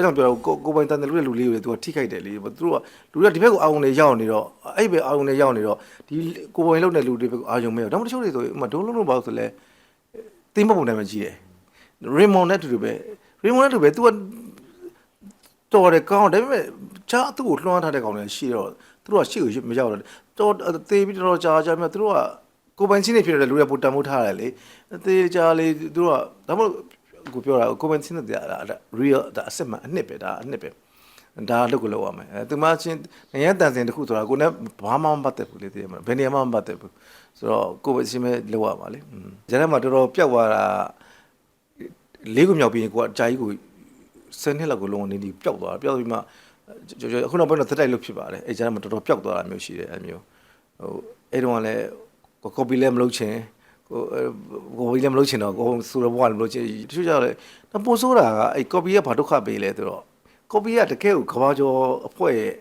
အဲ့ကြောင့်ပြောတော့ကိုကိုပိုင်တန်တယ်လူရဲ့လူလေးကိုလေသူကထိခိုက်တယ်လေသူတို့ကလူတွေကဒီဘက်ကိုအာရုံနေရောက်နေတော့အဲ့ဘက်အာရုံနေရောက်နေတော့ဒီကိုပိုင်လုံးတဲ့လူတွေဘက်ကိုအာရုံမဲတော့ဒါမှမဟုတ်တချို့တွေဆိုရင်ဥပမာဒုံလုံးလုံးပါဆိုလဲတင်းမပုံနိုင်မှကြီးတယ်ရီမွန်နဲ့တူတူပဲရီမွန်နဲ့တူပဲ तू ကတော်တယ်ကောင်းတယ်ဒါပေမဲ့ချာသူ့ကိုလွှမ်းထားတဲ့ကောင်တွေရှိတော့သူတို့ကရှေ့ကိုမရောက်တော့တော်သေးပြီးတော်ကြာကြာမြတ်သူတို့ကကိုပိုင်ချင်းနေဖြစ်တဲ့လူတွေပိုတန်မိုးထားတယ်လေသေးကြာလေသူတို့ကဒါမှမဟုတ် ကိုပြောတာကိုပိုင်ချင်းတဲ့ဒါ real ဒါအစစ်မှအနှစ်ပဲဒါအနှစ်ပဲဒါအလုပ်ကိုလုပ်ရမယ်အဲသူမချင်းငရဲတန်စင်တစ်ခုဆိုတာကိုလည်းဘာမှမပတ်သက်ဘူးလေတည်ရမှာဘယ်နေရာမှမပတ်သက်ဘူးဆိုတော့ကိုပိုင်ချင်းပဲလုပ်ရပါလေဂျန်ထဲမှာတော်တော်ပြတ်သွားတာလေးခုမြောက်ပြီးရင်ကိုကအကြာကြီးကိုဆယ်နှစ်လောက်ကိုလုံးဝနေပြီးပျောက်သွားတာပျောက်ပြီးမှအခုနောက်ပိုင်းတော့တက်တိုက်လို့ဖြစ်ပါတယ်အဲဂျန်ထဲမှာတော်တော်ပျောက်သွားတာမျိုးရှိတယ်အဲမျိုးဟိုအဲ့တော့လည်း copy လည်းမလုပ်ချင် ကိုကိုဘီလည်းမလုပ်ချင်တော့ကိုဆိုတော့ဘွားလည်းမလုပ်ချင်တချို့ကြတော့တော့ပို့ဆိုတာကအဲ့ copy ကဘာဒုက္ခပေးလဲဆိုတော့ copy ကတကယ်ကိုကဘာကျော်အဖွဲ့ရဲ့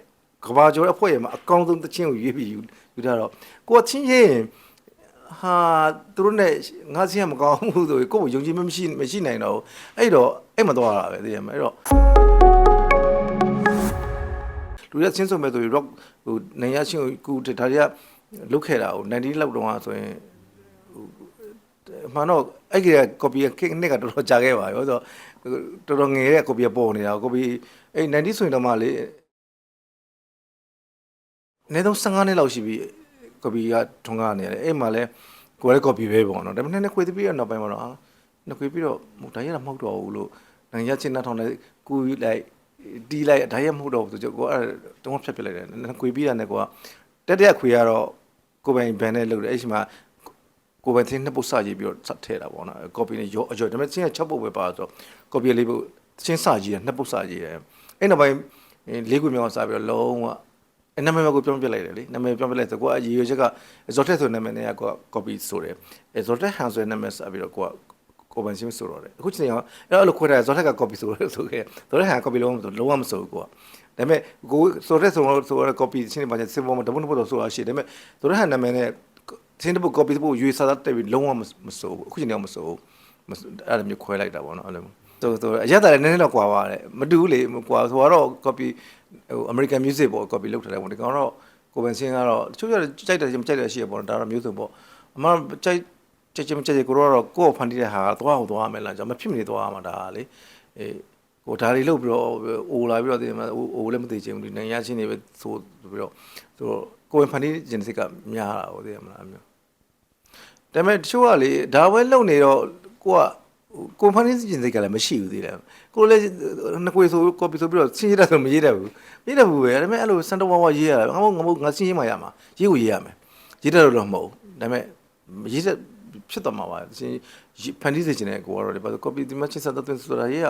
ကဘာကျော်အဖွဲ့ရဲ့မှာအကောင်းဆုံးတခြင်းကိုရွေးပြီးယူယူထားတော့ကိုကချင်းချင်းဟာသူတို့နဲ့ငါချင်းမကောင်းဘူးဆိုရင်ကိုယ့်ကိုယုံကြည်မရှိမရှိနိုင်တော့အဲ့တော့အဲ့မသွားတာပဲသိရမလားအဲ့တော့လူရချင်းစုံမဲ့ဆိုရင် rock ဟိုနိုင်ရချင်းကိုကူဒါတွေကလုတ်ခဲ့တာကို90လောက်တော့ဆိုရင် မှန်တော့အဲ့ဒီ copy ကနှစ်ကတော်တော်ကြာခဲ့ပါရောဆိုတော့တော်တော်ငယ်တဲ့ copy ပေါ်နေတာ copy အဲ့90ဆိုရင်တော့မှလေနေတော့15နှစ်လောက်ရှိပြီ copy ကထွန်းကားနေရတယ်အဲ့မှာလဲကိုယ်လည်း copy ပဲပေါ့နော်ဒါပေမဲ့နည်းနည်းခွေပြီးတော့နောက်ပိုင်းမှာတော့နှစ်ခွေပြီးတော့ဟိုဒါရတာမဟုတ်တော့ဘူးလို့နိုင်ငံချင်းနှထောင်လိုက်ကူလိုက်တီးလိုက်ဒါရမဟုတ်တော့ဘူးဆိုတော့ကိုအဲ့တုံးဖြတ်ပြလိုက်တယ်နည်းခွေပြီးတာနဲ့ကိုကတက်တက်ခွေကတော့ကိုပိုင်ဘန်နဲ့လုပ်တယ်အဲ့ဒီမှာ ကိုပိုင်သင်းနှစ်ပုတ်စကြည့်ပြီးတော့စထည့်တာပေါ့နော် copy နဲ့ရောအကျော်ဒါပေမဲ့ချင်းက6ပုတ်ပဲပါဆိုတော့ copy လေးပုတ်ချင်းစကြည့်တယ်နှစ်ပုတ်စကြည့်တယ်အဲ့နောက်ပိုင်းလေးခုမြောက်စပြီးတော့လုံးဝအဲ့နာမည်ကိုပြောင်းပြလိုက်တယ်လေနာမည်ပြောင်းပြလိုက်ဆိုကိုကရေရွချက်ကဇော်ထက်ဆိုတဲ့နာမည်နဲ့ကိုက copy ဆိုတယ်အဲဇော်ထက်ဟန်ဆိုတဲ့နာမည်စပြီးတော့ကိုကကိုပန်ရှင်းဆိုတော့တယ်အခုချိန်ကအဲ့လိုခွဲထားဇော်ထက်က copy ဆိုတယ်ဆိုခဲ့ဇော်ထက်ဟန် copy လုံးဝမဆိုလုံးဝမဆိုဘူးကိုကဒါပေမဲ့ကိုဇော်ထက်ဆိုတော့ဆိုတော့ copy ရှင်းနေပါချင်စင်ပေါ်မှာတပုတ်တပုတ်တော့ဆိုတာရှိတယ်ဒါပေမဲ့ဇော်ထက်ဟန်နာမည်နဲ့ စင်တပုတ် copy တပုတ်ရွေးစားတက်ပြီးလုံးဝမဆိုဘူးအခုချိန်ကမဆိုဘူးအဲ့လိုမျိုးခွဲလိုက်တာပေါ့နော်အဲ့လိုဆိုဆိုအရက်တာလည်းနည်းနည်းတော့ကွာပါတယ်မတူဘူးလေကွာဆိုတော့ copy ဟို American music ပေါ့ copy လုပ်ထားတယ်ပေါ့ဒီကောင်တော့ကိုပန်စင်းကတော့တချို့ကြကြိုက်တယ်မကြိုက်တယ်ရှိရပေါ့ဒါတော့မျိုးစုံပေါ့အမှကြိုက်ကြိုက်ချင်ကြိုက်ကိုတော့ကိုယ့်ကိုဖန်တီးတဲ့ဟာကသွားအောင်သွားမယ်လားကျွန်တော်မဖြစ်မနေသွားမှာဒါလေအေးကိုဒါတွေလုပ်ပြီးတော့အိုလာပြီးတော့ဒီမှာအိုလည်းမသိချင်ဘူးဒီနိုင်ငံချင်းတွေပဲဆိုပြီးတော့ဆိုတော့ကိုယ်ဖန်တီးခြင်းစိတ်ကများတာဟုတ်တယ်မလားအမျိုး ဒါပေမဲ့တချို့ကလေဒါပဲလုပ်နေတော့ကိုကကိုဖန်တီးခြင်းစိတ်ကလည်းမရှိဘူးသေးတယ်ကိုလည်းနှစ်ခွေဆိုကော်ပီဆိုပြီးတော့ရှင်းရတာဆိုမရေးတတ်ဘူးရေးတတ်ဘူးပဲဒါပေမဲ့အဲ့လိုစန်တဝါဝါရေးရတာငါမငါမငါရှင်းရမှရမှာရေးကိုရေးရမယ်ရေးတတ်လို့တော့မဟုတ်ဒါပေမဲ့ရေးတတ်ဖြစ်သွားမှာပါရှင်းဖန်တီးစေချင်တဲ့ကိုကတော့ဒီပါကော်ပီဒီမှာချင်းစတဲ့သွင်းဆိုတာရေးက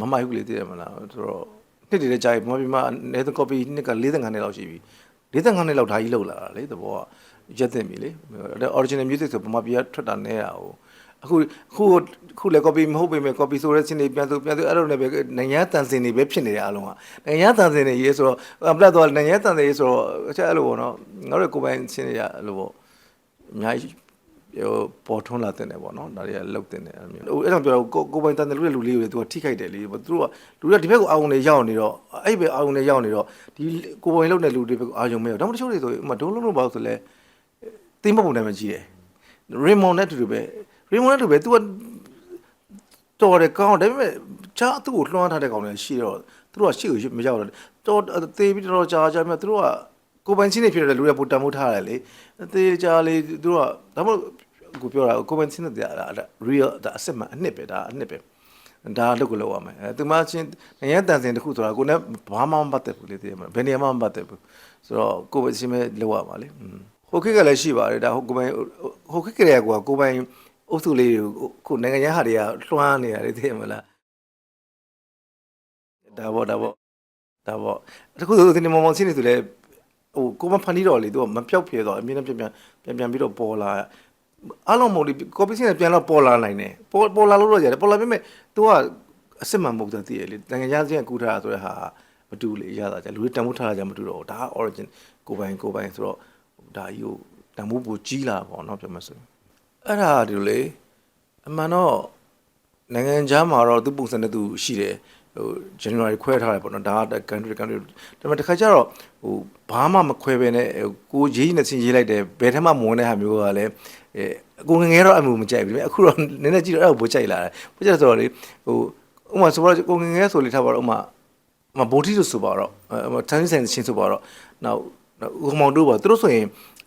မမိုက်ဘူးလေတည်ရမလားဆိုတော့နှစ်တည်းကြာပြီမပြီးမှနေတော့ကော်ပီနှစ်က45နှစ်လောက်ရှိပြီ 45နှစ်လောက်ဓာကြီးလောက်လာတာလေသဘောကရက်သိပြီလေဒါ original music ဆိုပမာပြထွက်တာနဲရအောင်အခုအခုခုလည်း copy မဟုတ်ပေမဲ့ copy ဆိုတဲ့စင်တွေပြန်ဆိုပြန်ဆိုအဲ့လိုနဲ့ပဲနိုင်ငံတန်စင်တွေပဲဖြစ်နေတယ်အားလုံးကနိုင်ငံတန်စင်တွေရေးဆိုတော့ပလက်တော့နိုင်ငံတန်စင်ရေးဆိုတော့အဲ့လိုပေါ့နော်ငါတို့ကိုယ်ပိုင်စင်တွေရအဲ့လိုပေါ့အများကြီး ဟိုပေါ်ထွန်းလာတဲ့နေပေါ့နော်ဒါတွေကလုတ်တဲ့နေအဲ့လိုမျိုးဟိုအဲ့တော့ပြောတော့ကိုကိုပိုင်တန်တယ်လူရဲ့လူလေးတွေသူကထိခိုက်တယ်လေသူတို့ကလူတွေကဒီဘက်ကိုအာုံနေရောက်နေတော့အဲ့ဘက်အာုံနေရောက်နေတော့ဒီကိုပိုင်လုတ်တဲ့လူတွေဘက်ကိုအာယုံမဲတော့ဒါမှမဟုတ်တချို့တွေဆိုရင်ဥမာဒုံလုံးလုံးပါဆိုလဲတင်းမပုံနိုင်မှကြီးတယ်ရီမွန်နဲ့တူတူပဲရီမွန်နဲ့တူပဲ तू ကတော်တယ်ကောင်းတယ်ဒါပေမဲ့ချာသူ့ကိုလွှမ်းထားတဲ့ကောင်တွေရှိတော့သူတို့ကရှေ့ကိုမရောက်တော့တော်သေးပြီးတော်ကြာကြာမြတ်သူတို့ကကိုပိုင်ချင်းနေဖြစ်တဲ့လူတွေပိုတန်မိုးထားတယ်လေသေးကြာလေသူတို့ကဒါမှမဟုတ် ကိုပြောတာကိုပိုင်ချင်းတဲ့ဒါ real ဒါအစစ်မှအနှစ်ပဲဒါအနှစ်ပဲဒါလုပ်ကိုလုပ်ရမယ်အဲသူမချင်းနိုင်ငံတန်စင်တစ်ခုဆိုတာကိုလည်းဘာမှမပတ်သက်ဘူးလေသိရမလားဘယ်နေရာမှမပတ်သက်ဘူးဆိုတော့ကိုပိုင်ချင်းပဲလုပ်ရပါလေဟိုခေတ်ကလည်းရှိပါတယ်ဒါဟိုကိုပိုင်ဟိုခေတ်ကလေးကကိုပိုင်အုပ်စုလေးတွေကိုခုနိုင်ငံရဟာတွေကလွှမ်းနေရတယ်သိရမလားဒါပေါ့ဒါပေါ့ဒါပေါ့တခုဆိုဒီမောင်မောင်ချင်းနေသူလဲဟိုကိုမဖန်တီးတော့လေသူကမပြောက်ပြေတော့အမြင်နဲ့ပြန်ပြန်ပြန်ပြန်ပြီးတော့ပေါ်လာ အားလုံးမဟုတ်ဒီကော်ပီစင်းနဲ့ပြန်တော့ပေါ်လာနိုင်တယ်ပေါ်ပေါ်လာလို့တော့ရတယ်ပေါ်လာပေမဲ့ तू ကအစ်စ်မှန်မဟုတ်တဲ့တည်ရလေနိုင်ငံရချင်းကူထားတာဆိုတဲ့ဟာမတူလေရတာကြလူတွေတန်ဖိုးထားတာကြမတူတော့ဒါ origin ကိုပိုင်ကိုပိုင်ဆိုတော့ဒါကြီးကိုတန်ဖိုးပူကြီးလာပေါ့နော်ပြောမှဆိုအဲ့ဒါဒီလေအမှန်တော့နိုင်ငံခြားမှာတော့သူပုံစံနဲ့သူရှိတယ်ဟို January ခွဲထားတယ်ပေါ့နော်ဒါက country country ဒါပေမဲ့တစ်ခါကျတော့ဟိုဘာမှမခွဲပဲနဲ့ဟိုကိုရေးနဲ့ဆင်ရေးလိုက်တယ်ဘယ်ထက်မှမဝင်တဲ့ဟာမျိုးကလည်း အဲအကိုငယ်ငယ်တော့အမှုမကြိုက်ဘူးဒါပေမဲ့အခုတော့နည်းနည်းကြည့်တော့အဲ့ကိုပိုကြိုက်လာတယ်ပိုကြိုက်ဆိုတော့လေဟိုဥမာဆိုတော့ကိုငယ်ငယ်ဆိုလေထားပါတော့ဥမာမဘိုတီဆိုဆိုပါတော့အဲတန်းစင်ချင်းဆိုပါတော့နောက်ဥမောင်တို့ပါသူတို့ဆိုရင်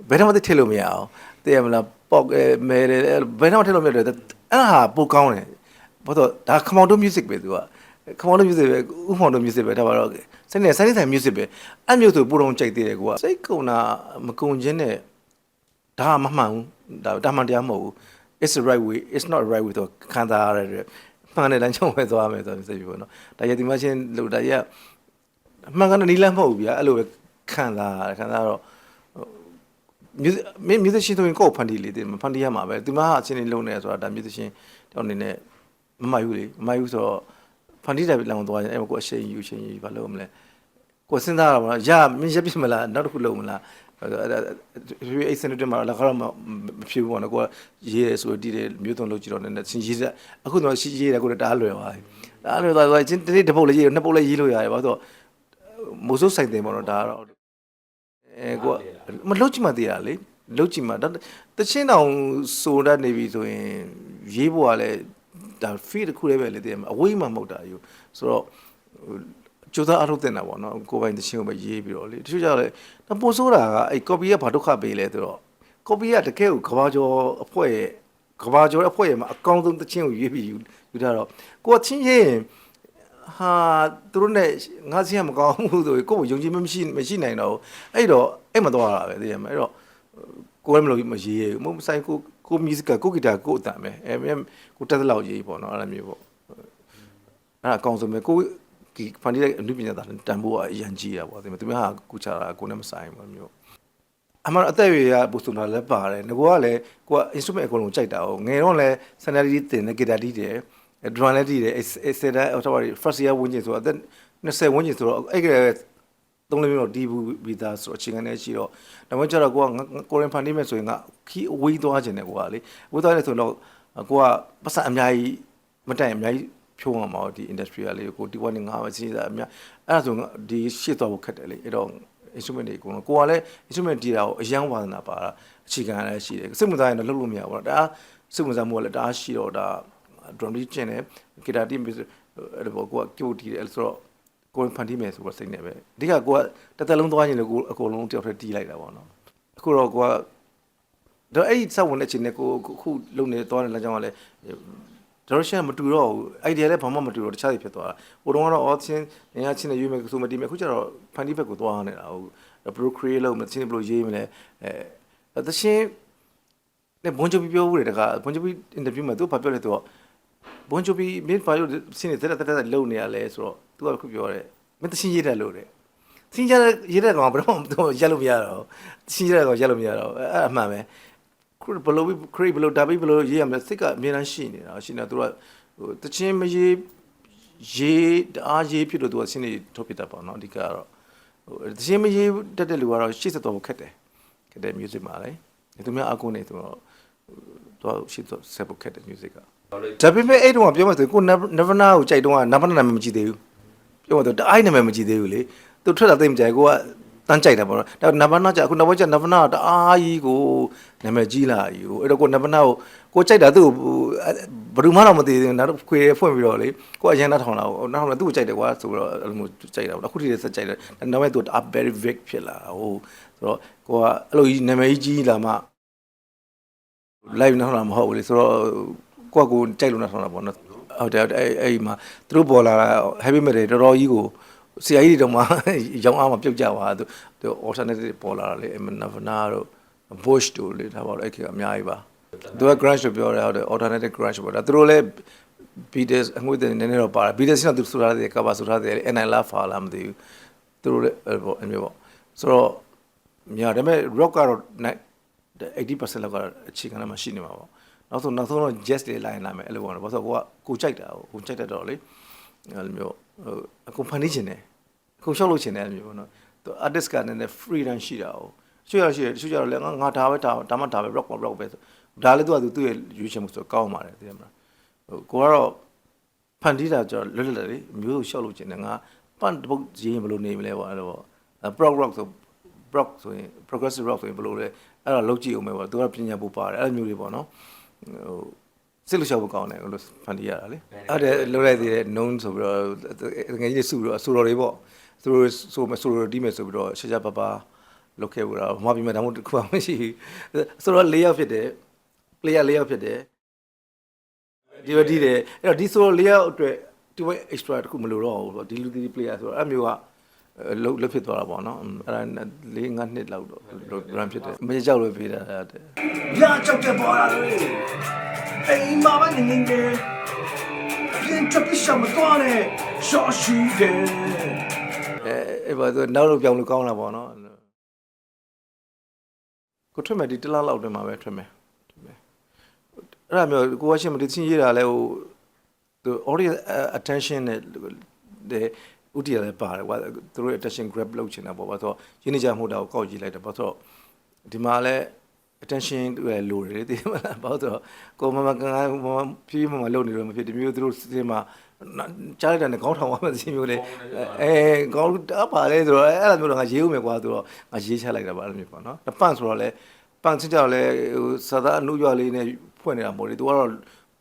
ဘယ်ထက်မှသိထည့်လို့မရအောင်တည်ရမလားပေါက်အဲမဲတယ်ဘယ်ထက်မှထည့်လို့မရတယ်အဲ့ဒါဟာပိုကောင်းတယ်ဘာလို့ဒါခမောင်တို့ music ပဲသူကခမောင်တို့ music ပဲဥမောင်တို့ music ပဲဒါပါတော့စနေစနေဆိုင် music ပဲအဲ့မျိုးဆိုပိုတော့ကြိုက်သေးတယ်ကွာစိတ်ကုံတာမကုံချင်းနဲ့ဒါမမှန်ဘူး ဒါတာမှန်တရားမဟုတ်ဘူး it's the right way it's not the right way တော့ခံစားရတဲ့မှန်တဲ့လမ်းကြောင်းပဲသွားမယ်ဆိုတော့စိတ်ပြီးပေါ့နော်ဒါရဒီမချင်းလို့ဒါရအမှန်ကန်နီးလမ်းမဟုတ်ဘူးဗျာအဲ့လိုပဲခံစားရတယ်ခံစားတော့ music musician ဆိုရင်ကိုယ်ဖန်တီးလေတယ်ဖန်တီးရမှာပဲဒီမှာအချင်းလေးလုံးနေဆိုတာဒါ musician တောင်းနေနဲ့မမယူလေမမယူဆိုတော့ဖန်တီးတယ်လောင်သွားရင်အဲ့ကိုအရှိန်ယူချင်းယူဘာလို့မလဲကိုစဉ်းစားရမှာရမင်းရပြစ်မလားနောက်တစ်ခုလုံးမလား အဲ့ဒါအဲ့စနစ်တမှာလည်းခါတော့မဖြစ်ဘူးပေါ့နော်ကိုရေးရဲဆိုတီးတယ်မြို့သွန်လုပ်ကြည့်တော့နည်းနည်းချင်းရေးစအခုတော့ရှိရေးတယ်ကိုတားလွယ်သွားပြီတားလွယ်သွားတော့ချင်းတစ်နေ့တစ်ပုတ်လေးရေးနှစ်ပုတ်လေးရေးလို့ရတယ်ဘာလို့မိုးစိုးဆိုင်တယ်ပေါ့နော်ဒါကတော့အဲကိုမလုတ်ကြည့်မှသိရလေလုတ်ကြည့်မှဒါတချင်းတောင်ဆိုတတ်နေပြီဆိုရင်ရေးဖို့ကလည်းဒါ feed တစ်ခုလေးပဲလေတည်မှာအဝေးမှမဟုတ်တာယူဆိုတော့ ကျိုးသားအထုတ်တင်တာပေါ့နော်ကိုယ်ပိုင်တချင်းကိုပဲရေးပြီးတော့လေတချို့ကြလည်းဒါပို့ဆိုးတာကအဲ့ copy ကဘာဒုက္ခပေးလဲဆိုတော့ copy ကတကယ်ကိုကဘာကျော်အဖွဲ့ရဲ့ကဘာကျော်အဖွဲ့ရဲ့မှာအကောင်းဆုံးတချင်းကိုရေးပြီးယူယူထားတော့ကိုကချင်းရေးရင်ဟာသူတို့နဲ့ငါစီကမကောင်းဘူးဆိုရင်ကိုယ်ကိုယုံကြည်မှုမရှိမရှိနိုင်တော့ဘူးအဲ့တော့အဲ့မသွားတာပဲသိရမလားအဲ့တော့ကိုယ်လည်းမလို့မရေးရဘူးမဆိုင်ကိုကို music ကကိုဂီတာကိုအတန်ပဲအဲကိုတက်တဲ့လောက်ရေးပေါ့နော်အဲ့လိုမျိုးပေါ့အဲ့ဒါအကောင်းဆုံးပဲကို ဒီဖန်တီးတဲ့အမှုပညာသားတန်ဖိုးကအရန်ကြီးတာပေါ့ဒီမှာသူများကကူချတာကိုနဲ့မဆိုင်ဘူးမျိုးအမှန်အသက်အရွယ်ကပူစုံတာလည်းပါတယ်ငကိုကလည်းကိုက instrument အကုန်လုံးကြိုက်တာ哦ငယ်တော့လည်း scenery တင်နေ guitar တီးတယ် drum လည်းတီးတယ် etc ဟိုတော့ first year ဝင်ကျင်ဆိုတော့အသက်20ဝင်ကျင်ဆိုတော့အဲ့ကလေးသုံးလေးမျိုးတော့တီးဘူးပြီးသားဆိုတော့အချိန်ကနေရှိတော့ဒါမှမဟုတ်ကျတော့ကိုကကိုရင်ဖန်တီးမယ်ဆိုရင်ကခီးအဝေးသွားခြင်းတယ်ကိုကလေဝေးသွားတယ်ဆိုတော့ကိုကပတ်စံအများကြီးမတိုင်အများကြီး ဖြိုးအောင်ပါဒီ industry ကလေးကိုဒီ one ငါးပဲစီးစားအများအဲ့ဒါဆိုဒီရှေ့သွားဖို့ခက်တယ်လေအဲ့တော့ instrument တွေအကုန်လုံးကိုကလည်း instrument တီးတာကိုအယံဝါသနာပါတာအခြေခံလည်းရှိတယ်စိတ်ဝင်စားရင်တော့လုပ်လို့မရဘူးတော့ဒါစိတ်ဝင်စားမှုကလည်းတအားရှိတော့ဒါ drum တီးကျင်တယ် guitar တီးပြီးအဲ့ဒါပေါ့ကိုက keyboard တီးတယ်အဲ့ဆိုတော့ကိုယ်ဖန်တီးမယ်ဆိုတော့စိတ်နဲ့ပဲအဓိကကိုကတစ်သက်လုံးသွားရင်လည်းကိုအကုန်လုံးတယောက်တည်းတီးလိုက်တာပေါ့နော်အခုတော့ကိုကတော့အဲ့ဒီစဝင်တဲ့ချိန်နဲ့ကိုခုလုံနေသွားတဲ့လမ်းကြောင်းကလည်း direction မတူတော့ဘူး idea လည်းဘာမှမတူတော့တခြားတွေဖြစ်သွားတာဟိုတုန်းကတော့ option နေရာချင်းနဲ့ရွေးမယ်ဆိုမတီးမယ်အခုကျတော့ funny ဘက်ကိုသွားနေတာဟုတ် pro create လုပ်မယ်ချင်းဘယ်လိုရေးမလဲအဲတချင်းနဲ့ဘွန်ဂျိုပီပြောဦးတယ်တခါဘွန်ဂျိုပီ interview မှာသူဘာပြောလဲသူကဘွန်ဂျိုပီမင်းဘာလို့စင်းနေတဲ့တက်တက်လုံနေရလဲဆိုတော့သူကခုပြောတယ်မင်းတချင်းရေးတယ်လို့တဲ့စင်းကြရေးတဲ့ကောင်ဘယ်တော့ရက်လို့မရတော့စင်းကြတဲ့ကောင်ရက်လို့မရတော့အဲ့အမှန်ပဲ ခရဘလို့ခရဘလို့ဒါဘီဘလို့ရေးရမယ်စိတ်ကအမြဲတမ်းရှိနေတာရှိနေတာသူကဟိုတချင်းမရေးရေးအားရေးဖြစ်လို့သူကစင်းနေထုတ်ပြတတ်ပါတော့အဓိကတော့ဟိုတချင်းမရေးတတ်တဲ့လူကတော့ရှေ့ဆက်တော့ခက်တယ်ခက်တဲ့ music မှာလေသူများအကုန်းနေသူတော့တော့ရှေ့ဆက်ဖို့ခက်တဲ့ music ကဒါပေမဲ့အဲ့တုန်းကပြောမှဆိုကိုနဗနာကိုကြိုက်တုန်းကနဗနာနာမည်မကြည့်သေးဘူးပြောမှဆိုတအားနာမည်မကြည့်သေးဘူးလေသူထွက်လာသိမကြိုက်ကိုက တန်းကြိုက်တာပေါ့နော်ဒါနဗနာကြအခုနောက်ပိုင်းကျနဗနာတအားကြီးကိုနာမည်ကြီးလာကြီးကိုအဲ့တော့ကိုနဗနာကိုကိုကြိုက်တာသူ့ဘယ်သူမှတော့မသိသေးဘူးနောက်ခွေဖွင့်ပြီးတော့လေကိုအရင်နောက်ထောင်လာကိုနောက်ထောင်လာသူ့ကိုကြိုက်တယ်ကွာဆိုတော့အဲ့လိုမျိုးကြိုက်တာပေါ့အခုထိလည်းဆက်ကြိုက်တယ်နောက်ပိုင်းသူတအား very big ဖြစ်လာဟိုဆိုတော့ကိုကအဲ့လိုကြီးနာမည်ကြီးလာမှ live နောက်လာမဟုတ်ဘူးလေဆိုတော့ကိုကကိုကြိုက်လို့နောက်ထောင်လာပေါ့နော်ဟုတ်တယ်အဲ့အဲ့မှာသူတို့ပေါ်လာတာ heavy metal တော်တော်ကြီးကို ဆရာကြီးတွေတော့မှရောင်းအားမပြုတ်ကြပါသူသူ alternative ပေါ်လာတာလေ Navana တို့ Bush တို့လေဒါပါတော့အဲ့ခေတ်အများကြီးပါသူက grunge လို့ပြောတယ်ဟုတ်တယ် alternative grunge ပေါ့ဒါသူတို့လည်း Beatles အငွေ့တဲ့နည်းနည်းတော့ပါတယ် Beatles ကသူဆိုထားတယ် cover ဆိုထားတယ် NI La Fa လားမသိဘူးသူတို့လည်းအဲ့ပေါ့အမျိုးပေါ့ဆိုတော့များဒါပေမဲ့ rock ကတော့80%လောက်ကအခြေခံလည်းမရှိနေမှာပေါ့နောက်ဆုံးနောက်ဆုံးတော့ jazz လေးလိုက်လာမယ်အဲ့လိုပေါ့နော်ဘာလို့ဆိုတော့ကိုကကိုကြိုက်တာကိုကြိုက်တတ်တော့လေ အဲ့လိုမျိုးဟိုအကုန်ဖန်နေခြင်းတယ်အကုန်ရှောက်လို့ခြင်းတယ်အဲ့လိုမျိုးပေါ့နော်သူ artist ကလည်း freedom ရှိတာ哦တချို့ရရှိတယ်တချို့ကျတော့လည်းငါငါဒါပဲဒါဒါမှဒါပဲ rock rock ပဲဆိုဒါလည်းသူကသူ့ရဲ့ရွေးချယ်မှုဆိုကောင်းပါတယ်သိရမလားဟိုကိုကတော့ဖန်တီးတာကျတော့လွတ်လပ်တယ်လေမျိုးစုံရှောက်လို့ခြင်းတယ်ငါပန့်တစ်ပုတ်ရေးရင်ဘယ်လိုနေမလဲပေါ့အဲ့တော့အဲ prog rock ဆို prog ဆိုရင် progressive rock ဆိုရင်ဘယ်လိုလဲအဲ့ဒါလောက်ကြည့်အောင်ပဲပေါ့သူကပညာပူပါတယ်အဲ့လိုမျိုးတွေပေါ့နော်ဟို စစ်လို့ရှောက်ဖို့ကောင်းတယ်လို့ဖန်တီးရတာလေအဲ့ဒါလိုလိုက်သေးတယ် known ဆိုပြီးတော့ငယ်ကြီးတွေစုပြီးတော့ဆိုတော်တွေပေါ့သူတို့ဆိုမဆိုတော်တီးမယ်ဆိုပြီးတော့ရှာရှာပါပါလုပ်ခဲ့ဘူးတာမပြီးမှဒါမှမဟုတ်တစ်ခုမှမရှိဘူးဆိုတော့၄ယောက်ဖြစ်တယ် player ၄ယောက်ဖြစ်တယ်ဒီဝတီးတယ်အဲ့တော့ဒီဆိုလေးယောက်အတွက်ဒီဝဲ extra တခုမလိုတော့ဘူးပေါ့ဒီလူဒီ player ဆိုတော့အဲ့မျိုးကလုတ်လုတ်ဖြစ်သွားတာပေါ့နော်အဲ့ဒါ၄၅နှစ်လောက်တော့ run ဖြစ်တယ်မကြောက်လို့ပြေးတာတဲ့ရကြောက်တဲ့ပေါ်လာလို့ အိမ်မှာပဲနေနေနေပြင်ချက်ပြရှောင်းမသွားနဲ့ရှော့ရှိတယ်အဲအဲ့ဘာဆိုနောက်တော့ပြောင်းလို့ကောင်းလာပေါ့နော်ကိုထွက်မယ်ဒီတစ်လားလောက်တွင်မှာပဲထွက်မယ်ထွက်မယ်အဲ့ဒါမျိုးကိုကရှင်းမဒီချင်းရေးတာလဲဟိုသူ audience attention နဲ့တဲ့ဥတီရလည်းပါတယ်ကွာသူတို့ attention grab လုပ်ချင်တာပေါ့ဘာလို့ရင်းနေကြမှုတာကိုကောက်ကြည့်လိုက်တယ်ဘာလို့ဒီမှာလဲ attention တွေလိုတယ်သိမလားဘာလို့ကိုမမကန်ကန်ဖြည်းဖြည်းမမလုပ်နေလို့မဖြစ်ဒီမျိုးသူတို့စီမှာကြားလိုက်တဲ့ခေါင်းထောင်သွားမှစီမျိုးလေအဲခေါင်းတပါလေဆိုတော့အဲ့လိုမျိုးတော့ငါရေးဦးမယ်ကွာဆိုတော့ငါရေးချလိုက်တာပါအဲ့လိုမျိုးပေါ့နော်တပန့်ဆိုတော့လေပန့်ချင်းကြောက်လေဟိုစာသားအနုရွာလေးနဲ့ဖွင့်နေတာမဟုတ်လေသူကတော့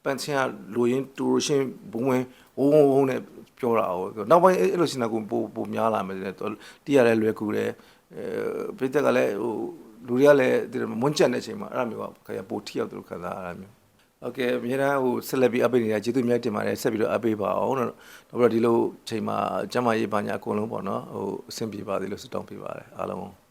ပန့်ချင်းကလူရင်းတူရှင်ဘုံဝင်ဝုံဝုံဝုံနဲ့ပြောတာဟုတ်နောက်ပိုင်းအဲ့လိုစင်တာကိုပိုပိုများလာမယ်တဲ့တီးရလဲလွယ်ကူတယ်အဲပြည်သက်ကလည်းဟို လူတွေကလည်းမွန်းကျက်တဲ့အချိန်မှာအဲ့လိုမျိုးကခရပိုထိရောက်သူတို့ခံစားရတာမျိုးဟုတ်ကဲ့အများအားကိုဆက်လက်ပြီးအပိတ်နေတာကျေးဇူးများတင်ပါတယ်ဆက်ပြီးတော့အပိတ်ပါအောင်တော့နောက်ပြီးတော့ဒီလိုချိန်မှာကျမရေးပါညာအကုန်လုံးပေါ့နော်ဟိုအဆင်ပြေပါသေးလို့ဆုတောင်းပေးပါတယ်အားလုံး